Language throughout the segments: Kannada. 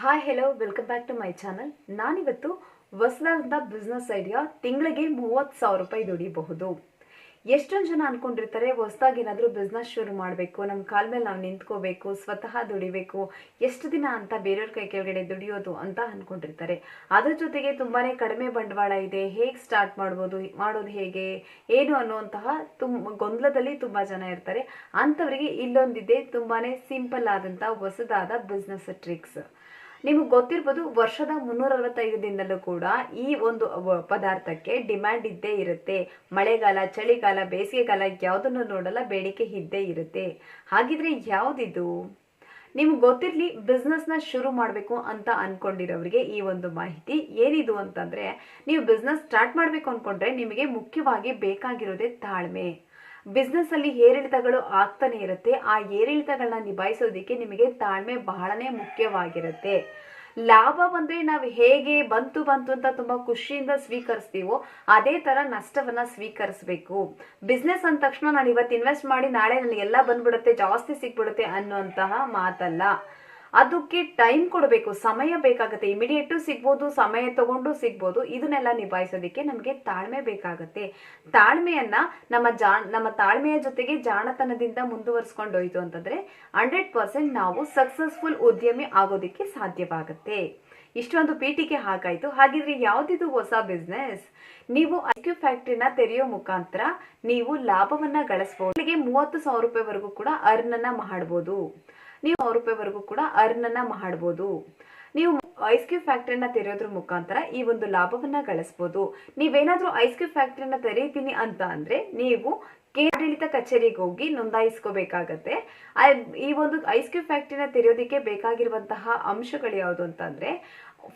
Hi hello welcome back to my channel ನಾನಿವತ್ತು ಹೊಸದಾದ ಬಿಸ್ನೆಸ್ ಐಡಿಯಾ ತಿಂಗಳಿಗೆ ಮೂವತ್ತು ಸಾವಿರ ರೂಪಾಯಿ ದುಡಿಬಹುದು. ಎಷ್ಟೊಂದು ಜನ ಅನ್ಕೊಂಡಿರ್ತಾರೆ ಹೊಸದಾಗಿ ಏನಾದರೂ ಬಿಸ್ನೆಸ್ ಶುರು ಮಾಡಬೇಕು ನಮ್ಮ ಕಾಲ ಮೇಲೆ ನಾವು ನಿಂತ್ಕೋಬೇಕು, ಸ್ವತಃ ದುಡಿಬೇಕು, ಎಷ್ಟು ದಿನ ಅಂತ ಬೇರೆಯವ್ರ ಕೈ ಕೆಳಗಡೆ ದುಡಿಯೋದು ಅಂತ ಅಂದ್ಕೊಂಡಿರ್ತಾರೆ ಅದ್ರ ಜೊತೆಗೆ ತುಂಬಾ ಕಡಿಮೆ ಬಂಡವಾಳ ಇದೆ, ಹೇಗೆ ಸ್ಟಾರ್ಟ್ ಮಾಡ್ಬೋದು, ಮಾಡೋದು ಹೇಗೆ, ಏನು ಅನ್ನುವಂತಹ ತುಂಬ ಗೊಂದಲದಲ್ಲಿ ತುಂಬ ಜನ ಇರ್ತಾರೆ. ಅಂಥವರಿಗೆ ಇಲ್ಲೊಂದಿದೆ ತುಂಬಾ ಸಿಂಪಲ್ ಆದಂಥ ಹೊಸದಾದ ಬಿಸ್ನೆಸ್ ಟ್ರಿಕ್ಸ್ ನಿಮಗೆ ಗೊತ್ತಿರ್ಬೋದು ವರ್ಷದ ಮುನ್ನೂರ ಅರವತ್ತೈದು ದಿನದಲ್ಲೂ ಕೂಡ ಈ ಒಂದು ಪದಾರ್ಥಕ್ಕೆ ಡಿಮ್ಯಾಂಡ್ ಇದ್ದೇ ಇರುತ್ತೆ. ಮಳೆಗಾಲ, ಚಳಿಗಾಲ, ಬೇಸಿಗೆಗಾಲ ಯಾವುದನ್ನು ನೋಡಲ್ಲ, ಬೇಡಿಕೆ ಇದ್ದೇ ಇರುತ್ತೆ. ಹಾಗಿದ್ರೆ ಯಾವುದಿದು? ನಿಮ್ಗೆ ಗೊತ್ತಿರಲಿ ಬಿಸ್ನೆಸ್ನ ಶುರು ಮಾಡಬೇಕು ಅಂತ ಅಂದ್ಕೊಂಡಿರೋರಿಗೆ ಈ ಒಂದು ಮಾಹಿತಿ. ಏನಿದು ಅಂತಂದ್ರೆ, ನೀವು ಬಿಸ್ನೆಸ್ ಸ್ಟಾರ್ಟ್ ಮಾಡಬೇಕು ಅನ್ಕೊಂಡ್ರೆ ನಿಮಗೆ ಮುಖ್ಯವಾಗಿ ಬೇಕಾಗಿರೋದೇ ತಾಳ್ಮೆ. ಬಿಸ್ನೆಸ್ ಅಲ್ಲಿ ಏರಿಳಿತಗಳು ಆಗ್ತಾನೆ ಇರುತ್ತೆ. ಆ ಏರಿಳಿತಗಳನ್ನ ನಿಭಾಯಿಸೋದಕ್ಕೆ ನಿಮಗೆ ತಾಳ್ಮೆ ಬಹಳನೇ ಮುಖ್ಯವಾಗಿರುತ್ತೆ. ಲಾಭ ಬಂದ್ರೆ ನಾವು ಹೇಗೆ ಬಂತು ಬಂತು ಅಂತ ತುಂಬಾ ಖುಷಿಯಿಂದ ಸ್ವೀಕರಿಸ್ತೀವೋ ಅದೇ ತರ ನಷ್ಟವನ್ನ ಸ್ವೀಕರಿಸಬೇಕು. ಬಿಸ್ನೆಸ್ ಅಂದ ತಕ್ಷಣ ನಾನು ಇವತ್ತು ಇನ್ವೆಸ್ಟ್ ಮಾಡಿ ನಾಳೆ ನನಗೆ ಎಲ್ಲ ಬಂದ್ಬಿಡುತ್ತೆ, ಜಾಸ್ತಿ ಸಿಕ್ಬಿಡುತ್ತೆ ಅನ್ನುವಂತಹ ಮಾತಲ್ಲ. ಅದಕ್ಕೆ ಟೈಮ್ ಕೊಡಬೇಕು, ಸಮಯ ಬೇಕಾಗುತ್ತೆ. ಇಮಿಡಿಯೇಟು ಸಿಗ್ಬೋದು, ಸಮಯ ತಗೊಂಡು ಸಿಗ್ಬೋದು. ಇದನ್ನೆಲ್ಲ ನಿಭಾಯಿಸೋದಕ್ಕೆ ನಮಗೆ ತಾಳ್ಮೆ ಬೇಕಾಗುತ್ತೆ. ತಾಳ್ಮೆಯನ್ನ ನಮ್ಮ ಜಾ ನಮ್ಮ ತಾಳ್ಮೆಯ ಜೊತೆಗೆ ಜಾಣತನದಿಂದ ಮುಂದುವರಿಸ್ಕೊಂಡು ಹೋಯ್ತು ಅಂತಂದ್ರೆ ಹಂಡ್ರೆಡ್ ಪರ್ಸೆಂಟ್ ನಾವು ಸಕ್ಸಸ್ಫುಲ್ ಉದ್ಯಮಿ ಆಗೋದಕ್ಕೆ ಸಾಧ್ಯವಾಗುತ್ತೆ. ಇಷ್ಟೊಂದು ಪೀಠಿಗೆ ಹಾಕಾಯ್ತು ಹಾಗಿದ್ರೆ ಯಾವ್ದಿದು ಹೊಸ ಬಿಸ್ನೆಸ್ ನೀವು ಐಕ್ಯೂ ಫ್ಯಾಕ್ಟ್ರಿನ ತೆರೆಯೋ ಮುಖಾಂತರ ನೀವು ಲಾಭವನ್ನ ಗಳಿಸಬಹುದು ಮೂವತ್ತು ಸಾವಿರ ರೂಪಾಯಿವರೆಗೂ ಕೂಡ ಅರ್ನ್ ಅನ್ನ ಮಾಡಬಹುದು ನೀವು ಸಾವಿರ ರೂಪಾಯಿವರೆಗೂ ಕೂಡ ಅರ್ನ್ ಅನ್ನ ಮಾಡಬಹುದು ನೀವು ಐಸ್ ಕ್ಯೂಬ್ ಫ್ಯಾಕ್ಟ್ರಿನ ತೆರೆಯೋದ್ರ ಮುಖಾಂತರ ಈ ಒಂದು ಲಾಭವನ್ನ ಗಳಿಸಬಹುದು ನೀವೇನಾದ್ರೂ ಐಸ್ ಕ್ಯೂಬ್ ಫ್ಯಾಕ್ಟ್ರಿನ ತೆರೀತೀನಿ ಅಂತ ಅಂದ್ರೆ ನೀವು ಕೇಂದ್ರಾಡಳಿತ ಕಚೇರಿಗೆ ಹೋಗಿ ನೋಂದಾಯಿಸ್ಕೋಬೇಕಾಗತ್ತೆ. ಈ ಒಂದು ಐಸ್ ಕ್ಯೂಬ್ ಫ್ಯಾಕ್ಟ್ರಿನ ತೆರೆಯೋದಿಕ್ಕೆ ಬೇಕಾಗಿರುವಂತಹ ಅಂಶಗಳು ಯಾವುದು ಅಂತಂದ್ರೆ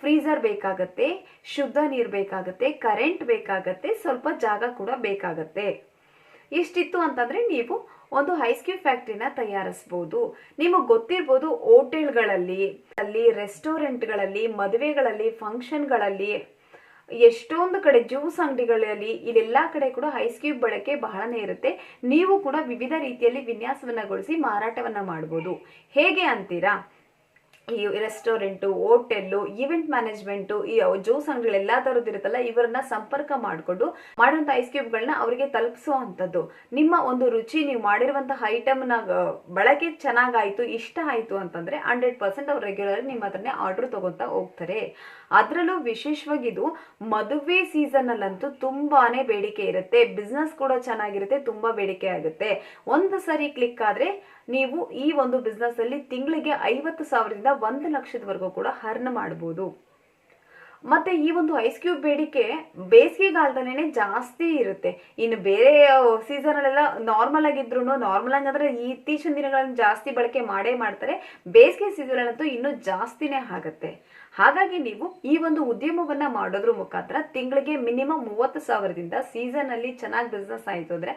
ಫ್ರೀಸರ್ ಬೇಕಾಗತ್ತೆ, ಶುದ್ಧ ನೀರು ಬೇಕಾಗತ್ತೆ ಕರೆಂಟ್ ಬೇಕಾಗತ್ತೆ, ಸ್ವಲ್ಪ ಜಾಗ ಕೂಡ ಬೇಕಾಗತ್ತೆ. ಇಷ್ಟಿತ್ತು ಅಂತಂದ್ರೆ ನೀವು ಒಂದು ಐಸ್ ಕ್ಯೂಬ್ ಫ್ಯಾಕ್ಟ್ರಿನ ತಯಾರಿಸಬಹುದು ನಿಮಗೆ ಗೊತ್ತಿರ್ಬೋದು ಹೋಟೆಲ್ಗಳಲ್ಲಿ, ಅಲ್ಲಿ ರೆಸ್ಟೋರೆಂಟ್ಗಳಲ್ಲಿ ಮದುವೆಗಳಲ್ಲಿ ಫಂಕ್ಷನ್ಗಳಲ್ಲಿ ಎಷ್ಟೊಂದು ಕಡೆ ಜ್ಯೂಸ್ ಅಂಗಡಿಗಳಲ್ಲಿ, ಇಲ್ಲೆಲ್ಲ ಕಡೆ ಕೂಡ ಐಸ್ ಕ್ಯೂಬ್ ಬಳಕೆ ಬಹಳನೇ ಇರುತ್ತೆ. ನೀವು ಕೂಡ ವಿವಿಧ ರೀತಿಯಲ್ಲಿ ವಿನ್ಯಾಸವನ್ನಗೊಳಿಸಿ ಮಾರಾಟವನ್ನ ಮಾಡ್ಬೋದು. ಹೇಗೆ ಅಂತೀರಾ? ಈ ರೆಸ್ಟೋರೆಂಟು ಹೋಟೆಲ್ಲು ಈವೆಂಟ್ ಮ್ಯಾನೇಜ್ಮೆಂಟು ಈ ಜ್ಯೂಸ್ ಅಂಗಡಿಗಳು ಎಲ್ಲ ಥರದ್ದು ಇರುತ್ತಲ್ಲ, ಇವರನ್ನ ಸಂಪರ್ಕ ಮಾಡಿಕೊಂಡು ಮಾಡುವಂತ ಐಸ್ ಕ್ಯೂಬ್ಗಳನ್ನ ಅವರಿಗೆ ತಲುಪಿಸುವಂಥದ್ದು. ನಿಮ್ಮ ಒಂದು ರುಚಿ, ನೀವು ಮಾಡಿರುವಂತಹ ಐಟಮ್ನ ಬಳಕೆ ಚೆನ್ನಾಗಾಯ್ತು, ಇಷ್ಟ ಆಯ್ತು ಅಂತಂದ್ರೆ ಹಂಡ್ರೆಡ್ ಪರ್ಸೆಂಟ್ ಅವ್ರು ರೆಗ್ಯುಲರ್ ನಿಮ್ಮ ಹತ್ರನೇ ಆರ್ಡರ್ ತಗೋತಾ ಹೋಗ್ತಾರೆ. ಅದರಲ್ಲೂ ವಿಶೇಷವಾಗಿ ಇದು ಮದುವೆ ಸೀಸನ್ ಅಲ್ಲಂತೂ ತುಂಬಾನೇ ಬೇಡಿಕೆ ಇರುತ್ತೆ. ಬಿಸ್ನೆಸ್ ಕೂಡ ಚೆನ್ನಾಗಿರುತ್ತೆ, ತುಂಬಾ ಬೇಡಿಕೆ ಆಗುತ್ತೆ. ಒಂದು ಸರಿ ಕ್ಲಿಕ್ ಆದ್ರೆ ನೀವು ಈ ಒಂದು ಬಿಸ್ನೆಸ್ ಅಲ್ಲಿ ತಿಂಗಳಿಗೆ ಐವತ್ತು ಸಾವಿರದಿಂದ ಒಂದು ಲಕ್ಷದವರೆಗೂ ಕೂಡ ಹರ್ನ್ ಮಾಡಬಹುದು ಮತ್ತೆ ಈ ಒಂದು ಐಸ್ ಕ್ಯೂಬ್ ಬೇಡಿಕೆ ಬೇಸಿಗೆಗಾಲದಲ್ಲೇನೆ ಜಾಸ್ತಿ ಇರುತ್ತೆ. ಇನ್ನು ಬೇರೆ ಸೀಸನ್ ಅಲ್ಲೆಲ್ಲ ನಾರ್ಮಲ್ ಆಗಿದ್ರು ನಾರ್ಮಲ್ ಆಗಿ ಈ ಇತ್ತೀಚಿನ ದಿನಗಳಲ್ಲಿ ಜಾಸ್ತಿ ಬಳಕೆ ಮಾಡೇ ಮಾಡ್ತಾರೆ. ಬೇಸಿಗೆ ಸೀಸನ್ ಅಂತೂ ಇನ್ನೂ ಜಾಸ್ತಿನೇ ಆಗುತ್ತೆ. ಹಾಗಾಗಿ ನೀವು ಈ ಒಂದು ಉದ್ಯಮವನ್ನ ಮಾಡೋದ್ರ ಮುಖಾಂತರ ತಿಂಗಳಿಗೆ ಮಿನಿಮಮ್ ಮೂವತ್ತು ಸಾವಿರದಿಂದ ಸೀಸನ್ ಅಲ್ಲಿ ಚೆನ್ನಾಗಿ ಬಿಸ್ನೆಸ್ ಆಯಿತು ಅಂದ್ರೆ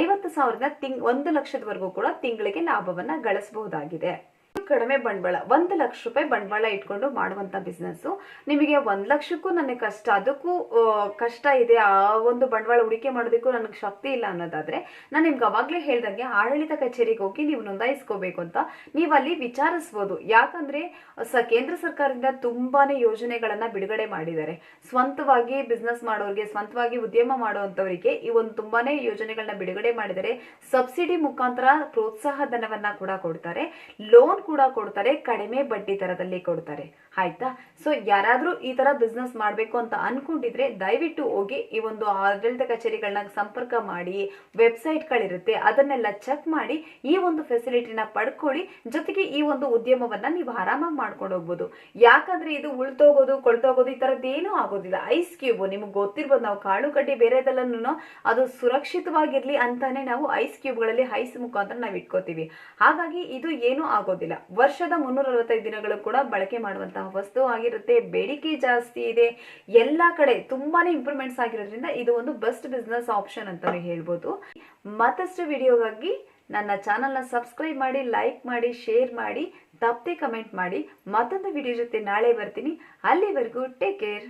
ಐವತ್ತು ಸಾವಿರದಿಂದ ತಿಂಗ್, ಒಂದು ಲಕ್ಷದವರೆಗೂ ಕೂಡ ತಿಂಗಳಿಗೆ ಲಾಭವನ್ನ ಗಳಿಸಬಹುದಾಗಿದೆ. ಕಡಿಮೆ ಬಂಡವಾಳ, ಒಂದು ಲಕ್ಷ ರೂಪಾಯಿ ಬಂಡವಾಳ ಇಟ್ಕೊಂಡು ಮಾಡುವಂತ ಬಿಸ್ನೆಸ್ ನಿಮಗೆ ಒಂದು ಲಕ್ಷಕ್ಕೂ ನನಗೆ ಕಷ್ಟ, ಅದಕ್ಕೂ ಕಷ್ಟ ಇದೆ, ಆ ಒಂದು ಬಂಡವಾಳ ಹೂಡಿಕೆ ಮಾಡೋದಕ್ಕೂ ನನಗೆ ಶಕ್ತಿ ಇಲ್ಲ ಅನ್ನೋದಾದ್ರೆ, ನಾನು ನಿಮ್ಗೆ ಅವಾಗಲೇ ಹೇಳ್ದಂಗೆ ಆಡಳಿತ ಕಚೇರಿಗೆ ಹೋಗಿ ನೀವು ನೋಂದಾಯಿಸ್ಕೋಬೇಕು ಅಂತ ನೀವು ಅಲ್ಲಿ ವಿಚಾರಿಸ್ಬೋದು. ಯಾಕಂದ್ರೆ, ಸ, ಕೇಂದ್ರ ಸರ್ಕಾರದಿಂದ ತುಂಬಾನೇ ಯೋಜನೆಗಳನ್ನ ಬಿಡುಗಡೆ ಮಾಡಿದ್ದಾರೆ. ಸ್ವಂತವಾಗಿ ಬಿಸ್ನೆಸ್ ಮಾಡೋರಿಗೆ, ಸ್ವಂತವಾಗಿ ಉದ್ಯಮ ಮಾಡುವಂಥವರಿಗೆ ಈ ಒಂದು ತುಂಬಾನೇ ಯೋಜನೆಗಳನ್ನ ಬಿಡುಗಡೆ ಮಾಡಿದರೆ, ಸಬ್ಸಿಡಿ ಮುಖಾಂತರ ಪ್ರೋತ್ಸಾಹ ಧನವನ್ನ ಕೂಡ ಕೊಡ್ತಾರೆ. ಲೋನ್ ಕೂಡ ಕೊಡ್ತಾರೆ, ಕಡಿಮೆ ಬಡ್ಡಿ ದರದಲ್ಲಿ ಕೊಡ್ತಾರೆ. ಆಯ್ತಾ? ಸೊ ಯಾರಾದ್ರೂ ಈ ತರ ಬಿಸ್ನೆಸ್ ಮಾಡ್ಬೇಕು ಅಂತ ಅನ್ಕೊಂಡಿದ್ರೆ ದಯವಿಟ್ಟು ಹೋಗಿ ಈ ಒಂದು ಆಡಳಿತ ಕಚೇರಿಗಳನ್ನ ಸಂಪರ್ಕ ಮಾಡಿ ವೆಬ್ಸೈಟ್ ವೆಬ್ಸೈಟ್ಗಳಿರುತ್ತೆ ಅದನ್ನೆಲ್ಲ ಚೆಕ್ ಮಾಡಿ, ಈ ಒಂದು ಫೆಸಿಲಿಟಿನ ಪಡ್ಕೊಳ್ಳಿ, ಜೊತೆಗೆ ಈ ಒಂದು ಉದ್ಯಮವನ್ನ ನೀವು ಆರಾಮಾಗಿ ಮಾಡ್ಕೊಂಡು ಹೋಗ್ಬೋದು. ಯಾಕಂದ್ರೆ ಇದು ಉಳ್ತೋಗೋದು, ಕೊಳ್ತೋಗೋದು ಈ ತರದ್ದೇನೂ ಆಗೋದಿಲ್ಲ. ಐಸ್ ಕ್ಯೂಬ್ ನಿಮ್ಗೆ ಗೊತ್ತಿರ್ಬೋದು, ನಾವು ಕಾಳು ಕಡ್ಡಿ ಬೇರೆದೆಲ್ಲನೂ ಅದು ಸುರಕ್ಷಿತವಾಗಿರ್ಲಿ ಅಂತಾನೆ ನಾವು ಐಸ್ ಕ್ಯೂಬ್ಗಳಲ್ಲಿ ಐಸ್ ಮುಖಾಂತರ ನಾವು ಇಟ್ಕೋತೀವಿ. ಹಾಗಾಗಿ ಇದು ಏನೂ ಆಗೋದಿಲ್ಲ. ವರ್ಷದ ಮುನ್ನೂರ ಅರವತ್ತೈದು ದಿನಗಳು ಕೂಡ ಬಳಕೆ ಮಾಡುವಂತಹ ವಸ್ತು ಆಗಿರುತ್ತೆ. ಬೇಡಿಕೆ ಜಾಸ್ತಿ ಇದೆ. ಎಲ್ಲಾ ಕಡೆ ತುಂಬಾನೇ ಇಂಪ್ರೂವ್ಮೆಂಟ್ಸ್ ಆಗಿರೋದ್ರಿಂದ ಇದು ಒಂದು ಬೆಸ್ಟ್ ಬಿಸ್ನೆಸ್ ಆಪ್ಷನ್ ಅಂತಾನೆ ಹೇಳ್ಬೋದು. ಮತ್ತಷ್ಟು ವಿಡಿಯೋಗಾಗಿ ನನ್ನ ಚಾನಲ್ನ ಸಬ್ಸ್ಕ್ರೈಬ್ ಮಾಡಿ ಲೈಕ್ ಮಾಡಿ ಶೇರ್ ಮಾಡಿ, ತಪ್ಪದೆ ಕಮೆಂಟ್ ಮಾಡಿ. ಮತ್ತೊಂದು ವಿಡಿಯೋ ಜೊತೆ ನಾಳೆ ಬರ್ತೀನಿ. ಅಲ್ಲಿವರೆಗೂ ಟೇಕ್ ಕೇರ್